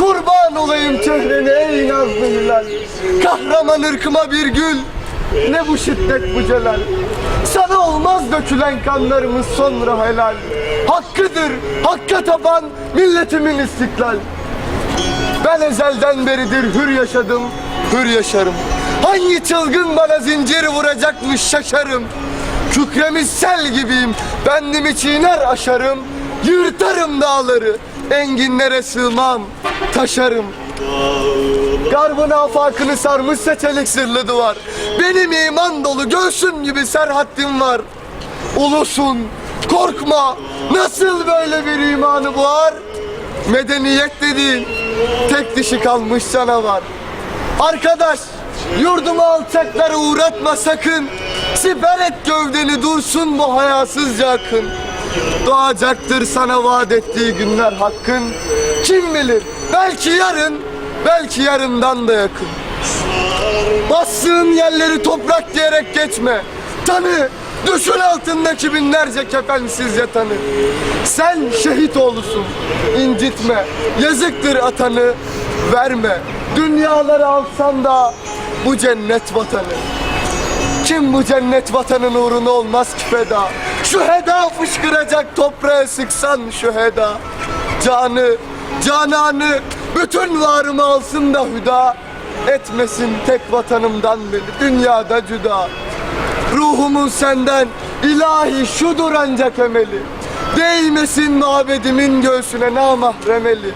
Kurban olayım çehrene ey nazlı hilal Kahraman ırkıma bir gül. Ne bu şiddet bu celal? Sana olmaz dökülen kanlarımız sonra helal. Hakkıdır Hakka tapan milletimin istiklal. Ben ezelden beridir hür yaşadım Hür yaşarım. Hangi çılgın bana zincir vuracakmış şaşarım. Kükremiş sel gibiyim Bendimi çiğner aşarım. Yırtarım dağları Enginlere sığmam Taşarım. Garbın afakını sarmışsa çelik sırlı duvar. Benim iman dolu göğsüm gibi serhattim var. Ulusun korkma Nasıl böyle bir imanı var Medeniyet dediğin Tek dişi kalmış canavar. Arkadaş Yurdumu alçaklara uğratma sakın. Siper et gövdeni dursun bu hayasızca akın Doğacaktır sana vaat ettiği günler hakkın. Kim bilir belki yarın Belki yarından da yakın. Bassığın yerleri toprak diyerek geçme. Tanı Düşün altındaki binlerce kefensiz yatanı. Sen şehit oğlusun incitme. Yazıktır atanı verme. Dünyaları alsan da bu cennet vatanı. Kim bu cennet vatanın uğruna olmaz ki feda Şu heda fışkıracak toprağa sıksan şu heda Canı, cananı, bütün varımı alsın da hüda. Etmesin tek vatanımdan beni dünyada cüda. Ruhumun senden ilahi şudur ancak emeli. Değmesin mabedimin göğsüne namahremeli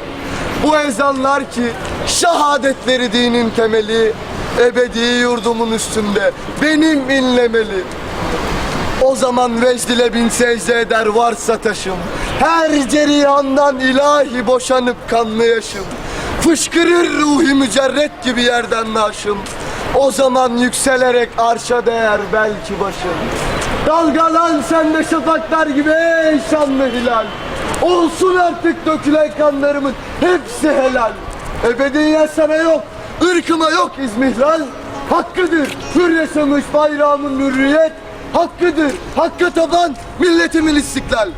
Bu ezanlar ki şehadetleri dinin temeli. Ebedi yurdumun üstünde benim inlemeli o zaman vecdile bin secde eder varsa taşım. Her ceriyandan ilahi boşanıp kanlı yaşım. Fışkırır ruhi mücerret gibi yerden naşım. O zaman yükselerek arşa değer belki başım. Dalgalan sen de şafaklar gibi ey şanlı hilal. Olsun artık dökülen kanlarımın hepsi helal. Ebediyet sana yok, ırkıma yok izmihlal. Hakkıdır hür yaşamış bayrağımın hürriyet Hakkıdır, hakka taban milletimin istiklal